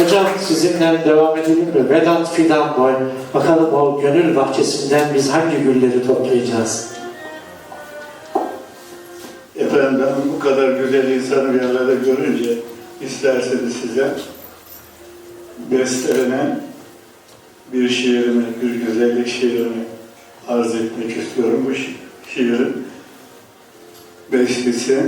Hocam sizinle devam edelim mi? Vedat Fidan Boy. Bakalım o gönül bahçesinden biz hangi gülleri toplayacağız? Efendim ben bu kadar güzel insanı bir arada görünce isterseniz size bestelenen bir şiirimi, bir güzellik şiirimi arz etmek istiyorum. Bu şi- şiirin bestesi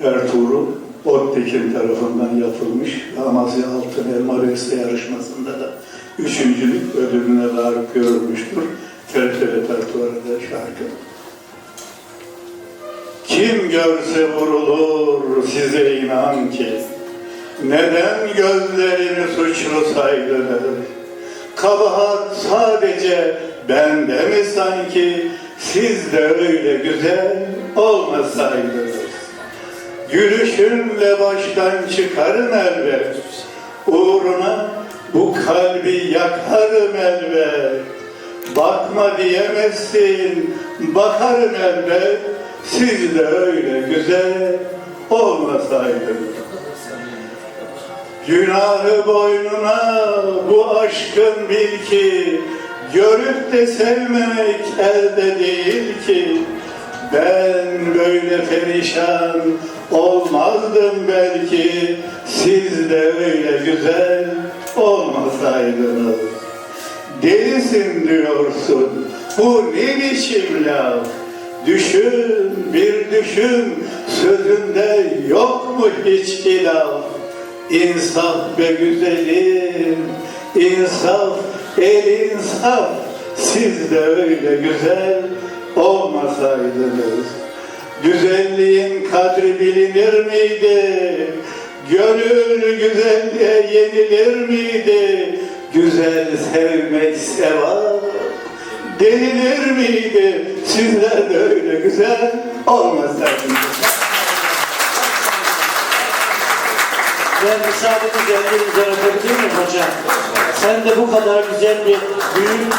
Ertuğrul Ottekin tarafından yapılmış. Amasya Altın Elma Beste yarışmasında da üçüncülük ödülüne layık görülmüştür. TRT repertuarında şarkı. Kim görse vurulur size inan ki Neden gözlerini suçlu saydınız Kabahat sadece bende mi sanki Siz de öyle güzel olmasaydınız Gülüşümle baştan çıkarım elbet Uğruna bu kalbi yakarım elbet Bakma diyemezsin, bakarım elbet Siz de öyle güzel olmasaydınız Günahı boynuna bu aşkın bil ki Görüp de sevmemek elde değil ki Ben böyle perişan olmazdım belki. Siz de öyle güzel olmasaydınız. Delisin diyorsun. Bu ne biçim laf? Düşün bir düşün. Sözünde yok mu hiç hilaf İnsaf be güzelim, insaf el insaf. Siz de öyle güzel olmasaydınız. Güzelliğin kadri bilinir miydi? Gönül güzelliğe yenilir miydi? Güzel sevmek sevap denilir miydi? Sizler de öyle güzel olmasaydınız. Ben müsaadenizle ellerinize öpebilir miyim hocam? Sen de bu kadar güzel bir büyük